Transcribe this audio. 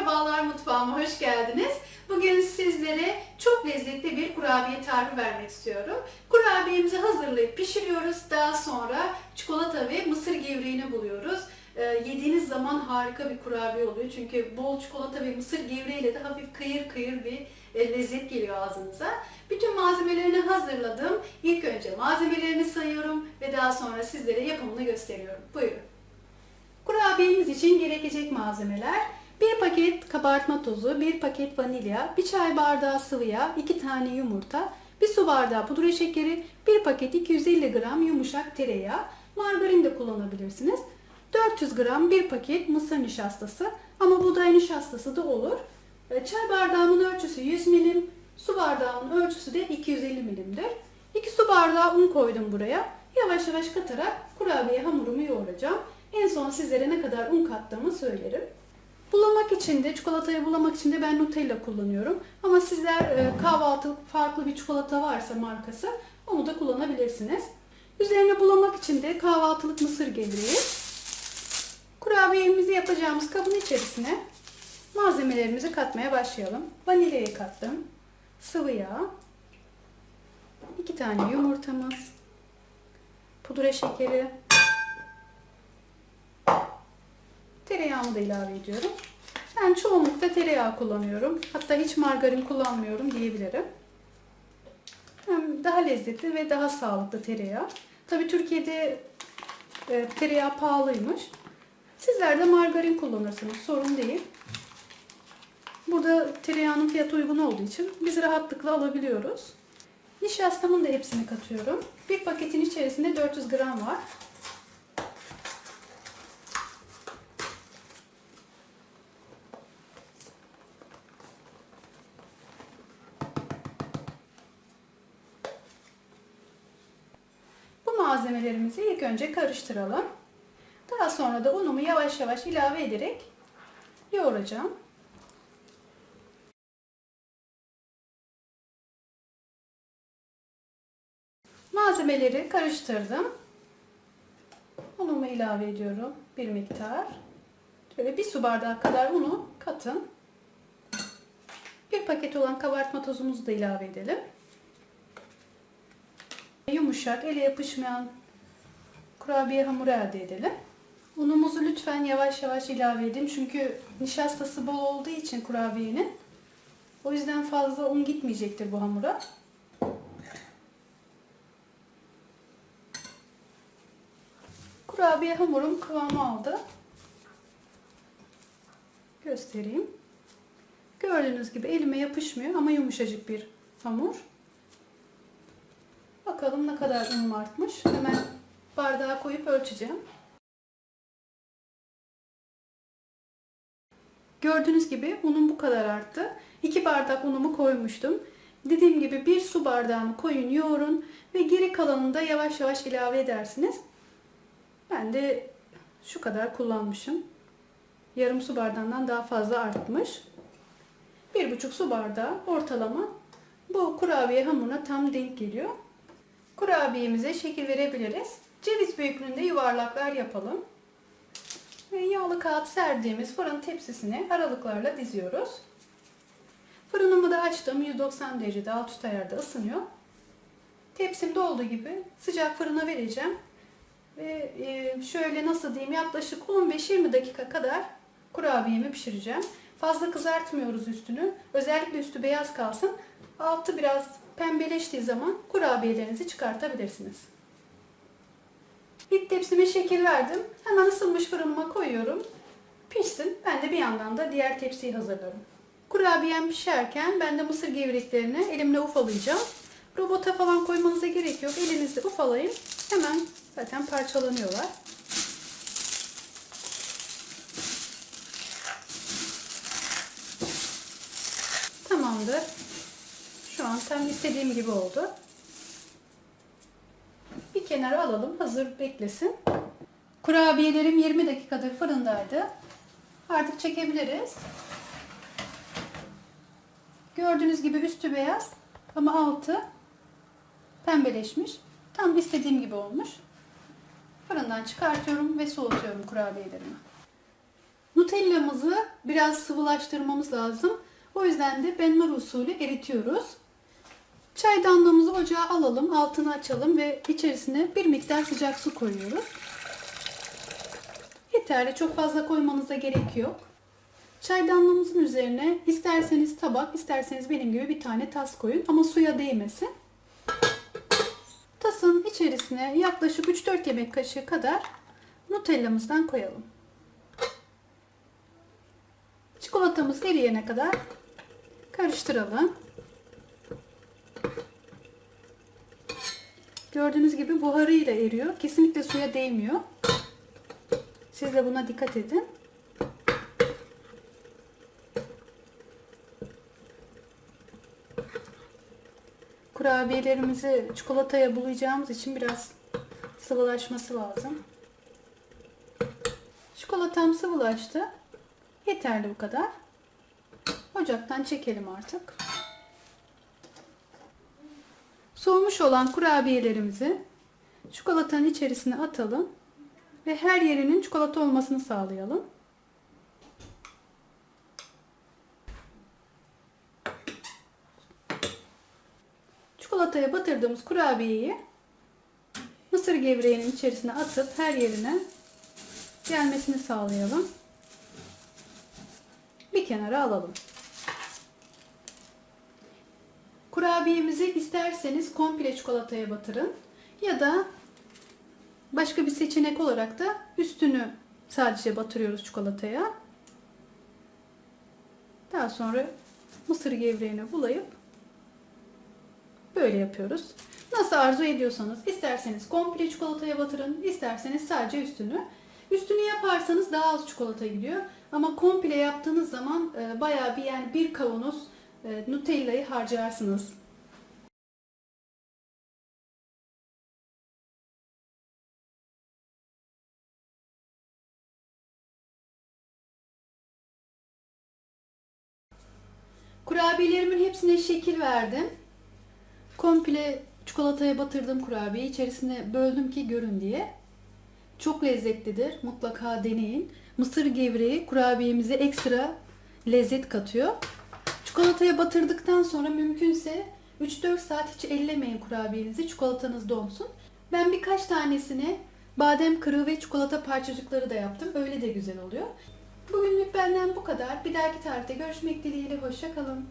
Merhabalar mutfağıma hoş geldiniz. Bugün sizlere çok lezzetli bir kurabiye tarifi vermek istiyorum. Kurabiyemizi hazırlayıp pişiriyoruz. Daha sonra çikolata ve mısır gevreğini buluyoruz. Ee, yediğiniz zaman harika bir kurabiye oluyor. Çünkü bol çikolata ve mısır gevreğiyle de hafif kıyır kıyır bir e, lezzet geliyor ağzınıza. Bütün malzemelerini hazırladım. İlk önce malzemelerini sayıyorum ve daha sonra sizlere yapımını gösteriyorum. Buyurun. Kurabiyemiz için gerekecek malzemeler 1 paket kabartma tozu, 1 paket vanilya, 1 çay bardağı sıvı yağ, 2 tane yumurta, 1 su bardağı pudra şekeri, 1 paket 250 gram yumuşak tereyağı, margarin de kullanabilirsiniz. 400 gram 1 paket mısır nişastası ama buğday nişastası da olur. E, Çay bardağımın ölçüsü 100 milim, su bardağımın ölçüsü de 250 milimdir. 2 su bardağı un koydum buraya. Yavaş yavaş katarak kurabiye hamurumu yoğuracağım. En son sizlere ne kadar un kattığımı söylerim. Bulamak için de, çikolatayı bulamak için de ben Nutella kullanıyorum. Ama sizler e, kahvaltılık farklı bir çikolata varsa markası onu da kullanabilirsiniz. Üzerine bulamak için de kahvaltılık mısır gevreği. Kurabiyemizi yapacağımız kabın içerisine malzemelerimizi katmaya başlayalım. Vanilyayı kattım. Sıvı yağ. 2 tane yumurtamız. Pudra şekeri. Tereyağımı da ilave ediyorum. Ben çoğunlukla tereyağı kullanıyorum. Hatta hiç margarin kullanmıyorum diyebilirim. Hem daha lezzetli ve daha sağlıklı tereyağı. Tabi Türkiye'de e, tereyağı pahalıymış. Sizler de margarin kullanırsınız. Sorun değil. Burada tereyağının fiyatı uygun olduğu için biz rahatlıkla alabiliyoruz. Nişastamın da hepsini katıyorum. Bir paketin içerisinde 400 gram var. Malzemelerimizi ilk önce karıştıralım. Daha sonra da unumu yavaş yavaş ilave ederek yoğuracağım. Malzemeleri karıştırdım. Unumu ilave ediyorum. Bir miktar. Şöyle bir su bardağı kadar unu katın. Bir paket olan kabartma tozumuzu da ilave edelim. Yumuşak, ele yapışmayan kurabiye hamuru elde edelim. Unumuzu lütfen yavaş yavaş ilave edin. Çünkü nişastası bol olduğu için kurabiyenin. O yüzden fazla un gitmeyecektir bu hamura. Kurabiye hamurum kıvamı aldı. Göstereyim. Gördüğünüz gibi elime yapışmıyor ama yumuşacık bir hamur. Bakalım ne kadar unum artmış. Hemen bardağa koyup ölçeceğim. Gördüğünüz gibi unum bu kadar arttı. 2 bardak unumu koymuştum. Dediğim gibi bir su bardağını koyun yoğurun ve geri kalanını da yavaş yavaş ilave edersiniz. Ben de şu kadar kullanmışım. Yarım su bardağından daha fazla artmış. Bir buçuk su bardağı ortalama bu kurabiye hamuruna tam denk geliyor. Kurabiyemize şekil verebiliriz. Ceviz büyüklüğünde yuvarlaklar yapalım. Ve yağlı kağıt serdiğimiz fırın tepsisine aralıklarla diziyoruz. Fırınımı da açtım. 190 derecede alt üst ayarda ısınıyor. Tepsim dolduğu gibi sıcak fırına vereceğim. Ve e, şöyle nasıl diyeyim yaklaşık 15-20 dakika kadar kurabiyemi pişireceğim. Fazla kızartmıyoruz üstünü. Özellikle üstü beyaz kalsın. Altı biraz pembeleştiği zaman kurabiyelerinizi çıkartabilirsiniz. İlk tepsime şekil verdim. Hemen ısınmış fırınıma koyuyorum. Pişsin. Ben de bir yandan da diğer tepsiyi hazırlarım. Kurabiyem pişerken ben de mısır gevreklerini elimle ufalayacağım. Robota falan koymanıza gerek yok. Elinizle ufalayın. Hemen zaten parçalanıyorlar. Tamamdır. An tam istediğim gibi oldu. Bir kenara alalım. Hazır beklesin. Kurabiyelerim 20 dakikadır fırındaydı. Artık çekebiliriz. Gördüğünüz gibi üstü beyaz ama altı pembeleşmiş. Tam istediğim gibi olmuş. Fırından çıkartıyorum ve soğutuyorum kurabiyelerimi. Nutella'mızı biraz sıvılaştırmamız lazım. O yüzden de benmar usulü eritiyoruz. Çaydanlığımızı ocağa alalım, altını açalım ve içerisine bir miktar sıcak su koyuyoruz. Yeterli, çok fazla koymanıza gerek yok. Çaydanlığımızın üzerine isterseniz tabak, isterseniz benim gibi bir tane tas koyun ama suya değmesin. Tasın içerisine yaklaşık 3-4 yemek kaşığı kadar Nutella'mızdan koyalım. Çikolatamız eriyene kadar karıştıralım. Gördüğünüz gibi buharıyla eriyor. Kesinlikle suya değmiyor. Siz de buna dikkat edin. Kurabiyelerimizi çikolataya bulayacağımız için biraz sıvılaşması lazım. Çikolatam sıvılaştı. Yeterli bu kadar. Ocaktan çekelim artık. Soğumuş olan kurabiyelerimizi çikolatanın içerisine atalım ve her yerinin çikolata olmasını sağlayalım. Çikolataya batırdığımız kurabiyeyi mısır gevreğinin içerisine atıp her yerine gelmesini sağlayalım. Bir kenara alalım. Kurabiyemizi isterseniz komple çikolataya batırın ya da başka bir seçenek olarak da üstünü sadece batırıyoruz çikolataya. Daha sonra mısır gevreğine bulayıp böyle yapıyoruz. Nasıl arzu ediyorsanız isterseniz komple çikolataya batırın, isterseniz sadece üstünü. Üstünü yaparsanız daha az çikolata gidiyor. Ama komple yaptığınız zaman e, bayağı bir yani bir kavanoz Nutella'yı harcarsınız. Kurabiyelerimin hepsine şekil verdim. Komple çikolataya batırdım kurabiyeyi. İçerisine böldüm ki görün diye. Çok lezzetlidir. Mutlaka deneyin. Mısır gevreği kurabiyemize ekstra lezzet katıyor. Çikolataya batırdıktan sonra mümkünse 3-4 saat hiç ellemeyin kurabiyenizi. Çikolatanız donsun. Ben birkaç tanesini badem kırığı ve çikolata parçacıkları da yaptım. Öyle de güzel oluyor. Bugünlük benden bu kadar. Bir dahaki tarifte görüşmek dileğiyle. Hoşça kalın.